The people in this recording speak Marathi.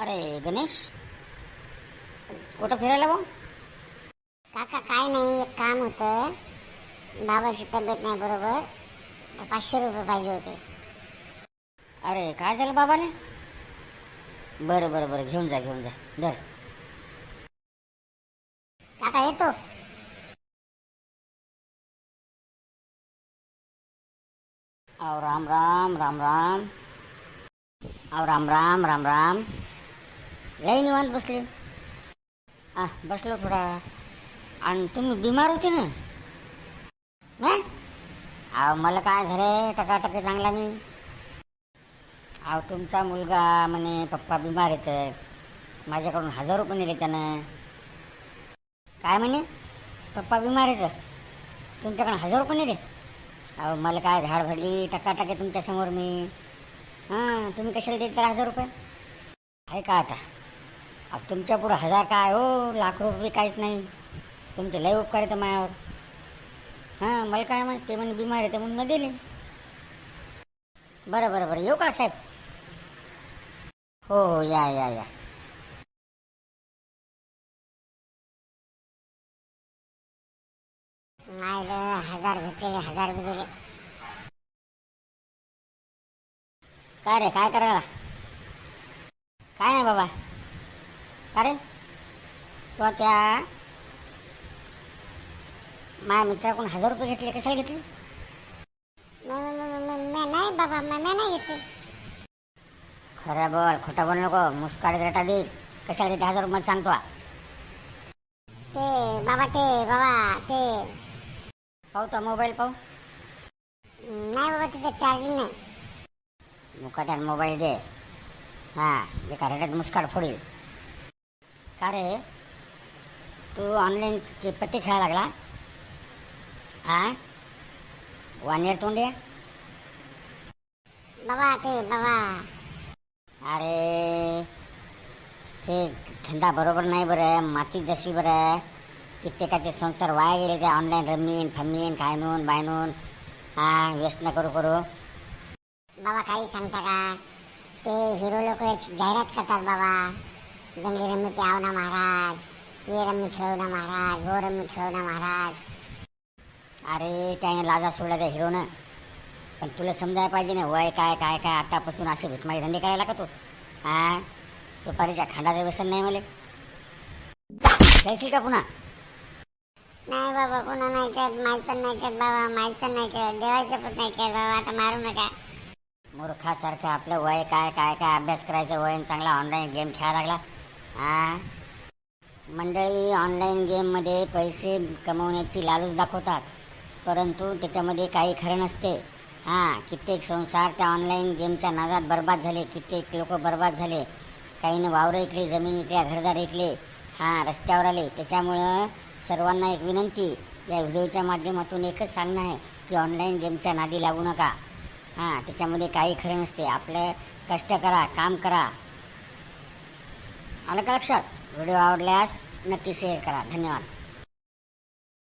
अरे गणेश कुठं फिरायला भाऊ? काका काय नाही एक काम होतं. बाबाची तब्येत नाही बरोबर तर पाचशे रुपये पाहिजे होते. अरे काय झालं बाबाने बरं बरं बरं घेऊन जा घेऊन जा. धर. काका येतो. अहो राम राम राम राम. अहो राम राम राम राम. लई निवांत बसले. आ बसलो थोडा. आणि तुम्ही बिमार होते ना? अहो मला काय झालं टकाटकी चांगला मी. अहो तुमचा मुलगा म्हणे पप्पा बिमार येत माझ्याकडून हजार रुपये नेले त्यानं. काय म्हणे? पप्पा बिमार येत तुमच्याकडून हजार रुपये नेले? अहो मला काय झाड भरली? टकाटके तुमच्यासमोर मी. हां तुम्ही कशाला देत तर हजार रुपये? आहे का आता? अहो तुमच्या पुढं हजार काय? हो लाख रुपये काहीच नाही. तुमचे लय उपकार येतं मायावर. हां मला काय मग ते म्हणे बिमार येते म्हणून दिले. बरं बरं बरं. येऊ का साहेब? हो हो या या या. नाही रे हजार घेतलेले हजार बी दिले. काय रे काय करायला? काय नाही बाबा. का रे तो त्या माझ्या मित्राकडून हजार रुपये घेतले कशाला घेतले? नाही नाही, नाही, नाही, नाही, नाही बाबा नाही घेतले. खरं बोल खोटं बोल नको मुस्काड रेटा दे. कशाला घेतले हजार रुपये सांगतो. ते. बाबा ते बाबा ते. पाहू तो मोबाईल पाहू. नाही बाबा तिथे चार्जिंग नाही. मुकाट्यात मोबाईल दे. हां एका रेट्यात मुस्काड फोडील. का रे तू ऑनलाईन पत्ते खेळायला लागला. हां वन इयर तोंड बाबा ते बाबा अरे हे धंदा बरोबर नाही बरं माती जशी बरं कित्येकाचे संसार वाया गेले ते ऑनलाईन रमीन फमीन खायनून बायनून. हा व्यसन करू करू बाबा काही सांगता का? ते हिरो लोक जाहिरात करतात बाबा. जंगली रम्मी प्याव ना महाराज ये रम्मी खेळू ना महाराज वो रम्मी खेळू ना महाराज. अरे त्याने लाजा सोडला त्या हिरोनं पण तुला समजायला पाहिजे ना वय काय काय काय आतापासून असे भुतमाई धंदे करायला का तू. हा सुपारीच्या खांडाचं व्यसन नाही मला. जायशील का पुन्हा? नाही बाबा पुन्हा नाही करत मायचं नाही करत बाबा मायचं नाही करत देवाचं पण नाही करत बाबा आता मारू नका. मूर्खासारखं आपलं वय काय काय काय अभ्यास करायचं वय चांगला ऑनलाईन गेम खेळायला लागला. हा. मंडळी ऑनलाईन गेममध्ये पैसे कमवण्याची लालूच दाखवतात. परंतु त्याच्यामध्ये काही खरं नसते. हां कित्येक संसार त्या ऑनलाईन गेमच्या नादात बर्बाद झाले. कित्येक लोक बर्बाद झाले. काहीनं वावरं ऐकले जमीन ऐकल्या घरदार ऐकले. हां रस्त्यावर आले. त्याच्यामुळं सर्वांना एक विनंती या व्हिडिओच्या माध्यमातून एकच सांगणं आहे की ऑनलाईन गेमच्या नादी लागू नका. हां त्याच्यामध्ये काही खरं नसते. आपलं कष्ट करा काम करा. आलं का लक्षात? व्हिडिओ आवडल्यास नक्की शेअर करा. धन्यवाद.